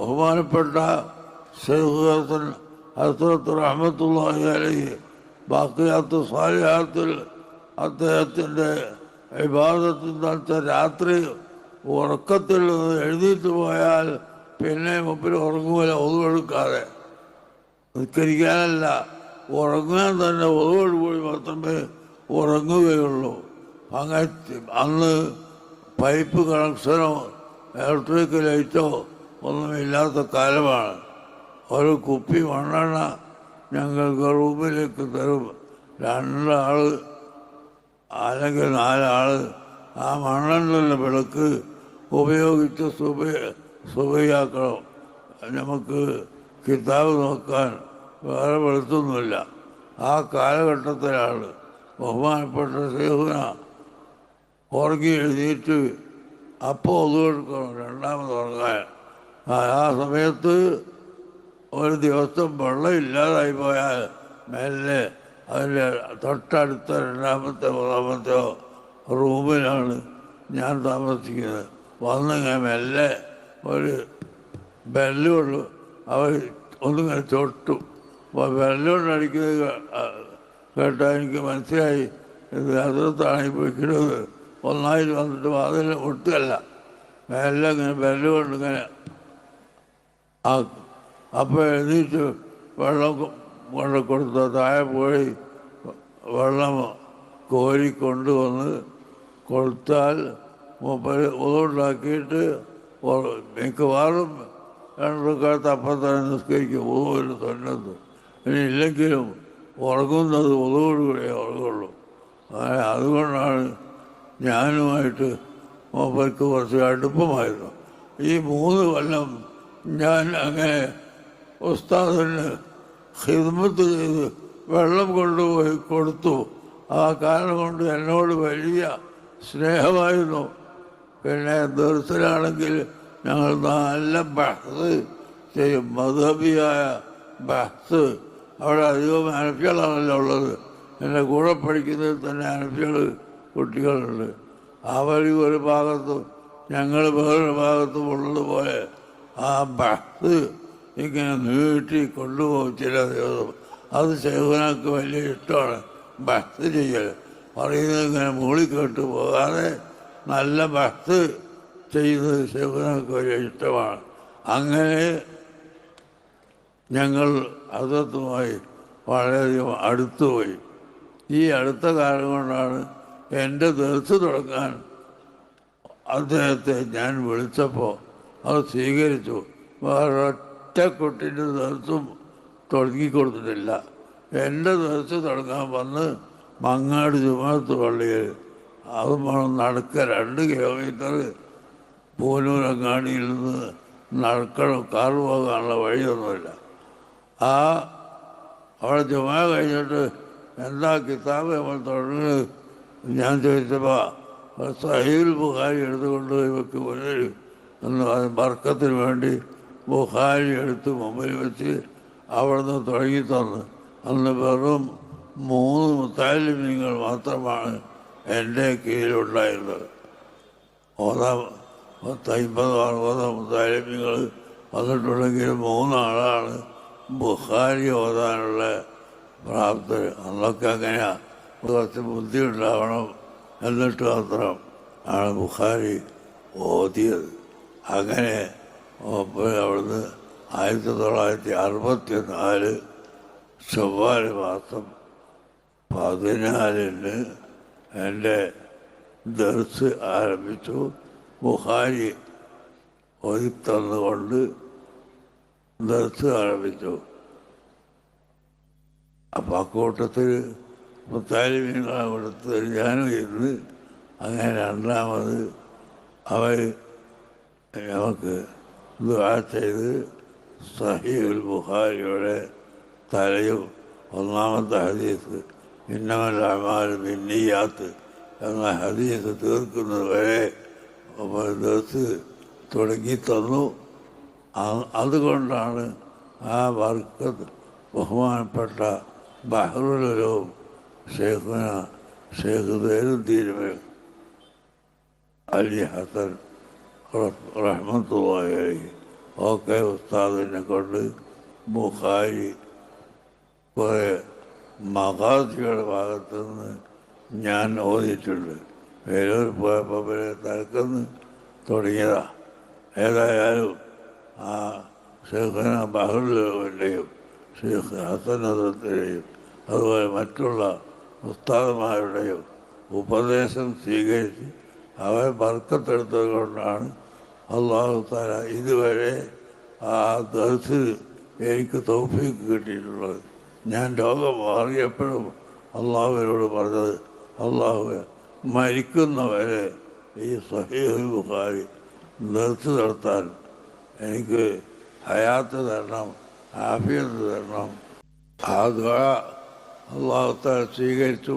ബഹുമാനപ്പെട്ട ഷെയ്ഖ് ഹസ്രത്ത് റഹ്മത്തുള്ളാഹി അലൈഹി ബാക്കിയാത്ത് സാലിഹാത്തിൽ അദ്ദേഹത്തിന്റെ വിവാദത്തിന്റെ രാത്രി ഉറക്കത്തിൽ നിന്ന് എഴുന്നേറ്റ് പോയാൽ പിന്നെ മുമ്പിൽ ഉറങ്ങുമല്ല ഒതുവെടുക്കാതെ നിസ്കരിക്കാനല്ല ഉറങ്ങാൻ തന്നെ ഒതുവോട് കൂടി മാത്രമേ ഉറങ്ങുകയുള്ളൂ. അങ്ങനെ അന്ന് പൈപ്പ് കണക്ഷനോ ഇലക്ട്രിക് ലൈറ്റോ ഒന്നുമില്ലാത്ത കാലമാണ്. ഒരു കുപ്പി മണ്ണെണ്ണ ഞങ്ങൾക്ക് റൂമിലേക്ക് തരും. രണ്ടാൾ അല്ലെങ്കിൽ നാലാൾ ആ മണ്ണെണ്ണ വിളക്ക് ഉപയോഗിച്ച് സുബ സുബയാക്കണം. നമുക്ക് കിതാബ് നോക്കാൻ വേറെ വെളുത്തൊന്നുമില്ല ആ കാലഘട്ടത്തിലാണ് ബഹുമാനപ്പെട്ട സേഹുന ഉറങ്ങി എഴുന്നേറ്റ് അപ്പോൾ ഒതുകൊടുക്കണം രണ്ടാമത് ഉറങ്ങാൻ ആ സമയത്ത് ഒരു ദിവസം വെള്ളം ഇല്ലാതായി പോയാൽ മെല്ലെ അതിന്റെ തൊട്ടടുത്ത രണ്ടാമത്തെ മൂന്നാമത്തെ റൂമിലാണ് ഞാൻ താമസിക്കുന്നത്. വന്നിങ്ങനെ മെല്ലെ ഒരു ബെല്ലുള്ളൂ അവർ ഒന്നിങ്ങനെ തൊട്ടു അപ്പോൾ ബെല്ലുകൊണ്ട് അടിക്കുന്നത് കേട്ടാൽ എനിക്ക് മനസ്സിലായി. ഇത് അതിർത്താണ് ഇപ്പോൾ കിടന്നത് ഒന്നായിട്ട് വന്നിട്ട് വാതിൽ ഒട്ടുകല്ല മെല്ലെ ഇങ്ങനെ ബെല്ലുകൊണ്ട് ഇങ്ങനെ ആ അപ്പോൾ എഴുന്നേറ്റ് വെള്ളം കൊണ്ട് കൊടുത്ത താഴെ പോയി വെള്ളം കോരി കൊണ്ടുവന്ന് കൊടുത്താൽ ഉതുണ്ടാക്കിയിട്ട് മിക്കവാറും രണ്ടുക്കാലത്ത് അപ്പം തന്നെ നിസ്കരിക്കും ഉതുവിന് തൊന്നത് ഇനി ഇല്ലെങ്കിലും ഉറങ്ങുന്നത് ഉതുവോടുകൂടെ ഉറങ്ങുള്ളൂ. അങ്ങനെ അതുകൊണ്ടാണ് ഞാനുമായിട്ട് മൂപ്പർക്ക് കുറച്ച് അടുപ്പമായിരുന്നു. ഈ മൂന്ന് കൊല്ലം ഞാൻ അങ്ങനെ ഉസ്താദിന് ഹിദ്മത്ത് ചെയ്ത് വെള്ളം കൊണ്ടുപോയി കൊടുത്തു. ആ കാരണം കൊണ്ട് എന്നോട് വലിയ സ്നേഹമായിരുന്നു. പിന്നെ ദുരിതനാണെങ്കിൽ ഞങ്ങൾ നല്ല ബഹ്സ് ചെയ്യും. മധബിയായ ബഹ്സ്. അവിടെ അധികം അനഫികളാണല്ലോ ഉള്ളത്. എന്റെ കൂടെ പഠിക്കുന്നതിൽ തന്നെ അനഫികൾ കുട്ടികളുണ്ട്. അവർ ഒരു ഭാഗത്തും ഞങ്ങൾ വേറൊരു ഭാഗത്തും ഉള്ളതുപോലെ ആ ബഹ്സ് ഇങ്ങനെ നീട്ടി കൊണ്ടുപോകും ചില ദിവസം. അത് ശേഖനാക്ക് വലിയ ഇഷ്ടമാണ്. ബഹ്സ് ചെയ്യൽ. പറയുന്നത് ഇങ്ങനെ മൂളി കേട്ട് പോകാതെ നല്ല ബഹ്സ് ചെയ്യുന്നത് ശേഖനാക്ക് വലിയ ഇഷ്ടമാണ്. അങ്ങനെ ഞങ്ങൾ അതുമായി വളരെയധികം അടുത്തുപോയി ഈ അടുത്ത കാലം കൊണ്ടാണ് എന്റെ ദർസ് തുടങ്ങാൻ അദ്ദേഹത്തെ ഞാൻ വിളിച്ചപ്പോൾ അത് സ്വീകരിച്ചു. വേറൊറ്റ കുട്ടിന്റെ ദിവസം തുടങ്ങിക്കൊടുത്തിട്ടില്ല. എന്റെ ദിവസം തുടങ്ങാൻ വന്ന് മങ്ങാട് ചുമത്ത് പള്ളിയിൽ. അത് വേണം നടക്കുക രണ്ട് കിലോമീറ്റർ പൂനൂരങ്ങാടിയിൽ നിന്ന് നടക്കണം. കാർ പോകാനുള്ള വഴിയൊന്നുമില്ല. ആ അവിടെ ചുമ കഴിഞ്ഞിട്ട് എന്താ കിതാബ് നമ്മൾ തുടങ്ങി ഞാൻ ചോദിച്ചപ്പോൾ സഹീൽ ബുഖാരി എടുത്തുകൊണ്ട് ഇവക്ക് മുന്നിൽ. ബർക്കത്തിന് വേണ്ടി ബുഹാരി എടുത്ത് മുമ്പിൽ വെച്ച് അവിടുന്ന് തുടങ്ങി തന്ന്. അന്ന് വെറും മൂന്ന് മുത്താലിമ്യങ്ങൾ മാത്രമാണ് എന്റെ കീഴിലുണ്ടായിരുന്നത്. ഓതാ പത്തമ്പത് അറുപത് മുത്താലിമ്യങ്ങൾ വന്നിട്ടുണ്ടെങ്കിൽ മൂന്നാളാണ് ബുഹാരി ഓതാനുള്ള പ്രാപ്തർ. അന്നൊക്കെ അങ്ങനെയാണ് കുറച്ച് ബുദ്ധി ഉണ്ടാവണം എന്നിട്ട് മാത്രം ആണ് ബുഹാരി ഓതിയത്. അങ്ങനെ അവിടുന്ന് ആയിരത്തി തൊള്ളായിരത്തി അറുപത്തി നാല് ചൊവ്വാൽ മാസം പതിനാലിന് എന്റെ ദർസ് ആരംഭിച്ചു. ബുഹാരി ഒതുത്തന്നുകൊണ്ട് ദർസ് ആരംഭിച്ചു. അപ്പം ആ കൂട്ടത്തിൽ മുത്താലിമീങ്ങളെ കൊടുത്ത് ഞാനും ഇരുന്ന് അങ്ങനെ രണ്ടാമത് അവർ നമുക്ക് ദുആ ചെയ്ത് സഹീൽ ബുഖാരിയുടെ തലയും ഒന്നാമത്തെ ഹദീസ് ഇന്നമല്ലാമാലും പിന്നീയാത്ത് എന്ന ഹദീസ് തീർക്കുന്നത് വരെ ദിവസ് തുടങ്ങി തന്നു. അതുകൊണ്ടാണ് ആ വർക്ക് ബഹുമാനപ്പെട്ട ബഹ്റുലും ഷേഖുന ഷേഖ് ദേരുദ്ദീനുമേ അലി ഹസൻ റഹ്മത്തുള്ളാഹി അലൈഹി. ഒക്കെ ഉസ്താദിനെ കൊണ്ട് ബുഹാരി കുറേ മഹാദിയുടെ ഭാഗത്തു നിന്ന് ഞാൻ ഓതിയിട്ടുണ്ട്. വേലൂർ പോയപ്പോൾ വരെ തിരക്കുന്ന് തുടങ്ങിയതാ. ഏതായാലും ആ ഷെയ്ഖന ബഹുലിന്റെയും ഷെയ്ഖ് ഹസനത്തിന്റെയും അതുപോലെ മറ്റുള്ള ഉസ്താദന്മാരുടെയും ഉപദേശം സ്വീകരിച്ച് അവരെ ബർക്കത്തെടുത്തത് കൊണ്ടാണ് അള്ളാഹു താല ഇതുവരെ ആ ദർസ് എനിക്ക് തോഫിക്ക് കിട്ടിയിട്ടുള്ളത്. ഞാൻ രോഗം മാറിയപ്പോഴും അള്ളാഹുവിനോട് പറഞ്ഞത് അള്ളാഹു മരിക്കുന്നവരെ ഈ സഹീഹ് ബുഖാരി നിർത്തി എനിക്ക് ഹയാത്ത് തരണം ആഫിയത്ത് തരണം. ആ ദ്വാ അള്ളാഹുത്താൽ സ്വീകരിച്ചു.